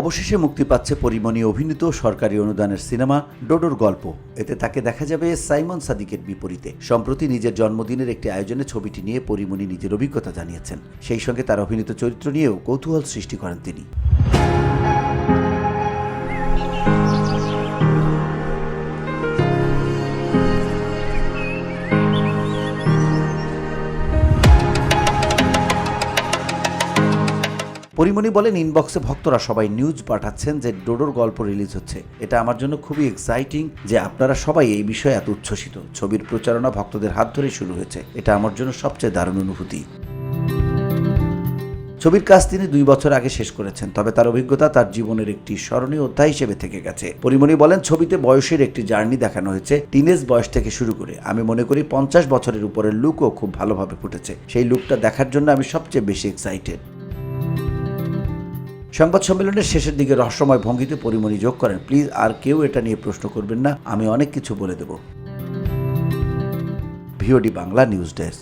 অবশেষে মুক্তি পাচ্ছে পরিমণি অভিনীত সরকারি অনুদানের সিনেমা ডোডোর গল্প। এতে তাকে দেখা যাবে সাইমন সাদিকের বিপরীতে। সম্প্রতি নিজের জন্মদিনের একটি আয়োজনে ছবিটি নিয়ে পরিমণি নিজের অভিজ্ঞতা জানিয়েছেন। সেই সঙ্গে তার অভিনীত চরিত্র নিয়েও কৌতূহল সৃষ্টি করেন তিনি। পরিমণি বলেন, ইনবক্সে ভক্তরা সবাই নিউজ পাঠাচ্ছেন যে ডোডোর গল্প রিলিজ হচ্ছে। এটা আমার জন্য খুবই এক্সাইটিং যে আপনারা সবাই এই বিষয়ে এত উচ্ছ্বসিত। ছবির প্রচারণা ভক্তদের হাত ধরে শুরু হয়েছে। এটা আমার জন্য সবচেয়ে দারুণ অনুভূতি। ছবির কাজ তিনি দুই বছর আগে শেষ করেছেন, তবে তার অভিজ্ঞতা তার জীবনের একটি স্মরণীয় অধ্যায় হিসেবে থেকে গেছে। পরিমণি বলেন, ছবিতে বয়সের একটি জার্নি দেখানো হয়েছে টিনেজ বয়স থেকে শুরু করে। আমি মনে করি পঞ্চাশ বছরের উপরের লুকও খুব ভালোভাবে ফুটেছে। সেই লুকটা দেখার জন্য আমি সবচেয়ে বেশি এক্সাইটেড সংবাদ সম্মেলনের শেষের দিকে রহস্যময় ভঙ্গিতে পরিমণি যোগ করেন। প্লিজ আর কেউ এটা নিয়ে প্রশ্ন করবেন না, আমি অনেক কিছু বলে দেব। VOD Bangla news desk.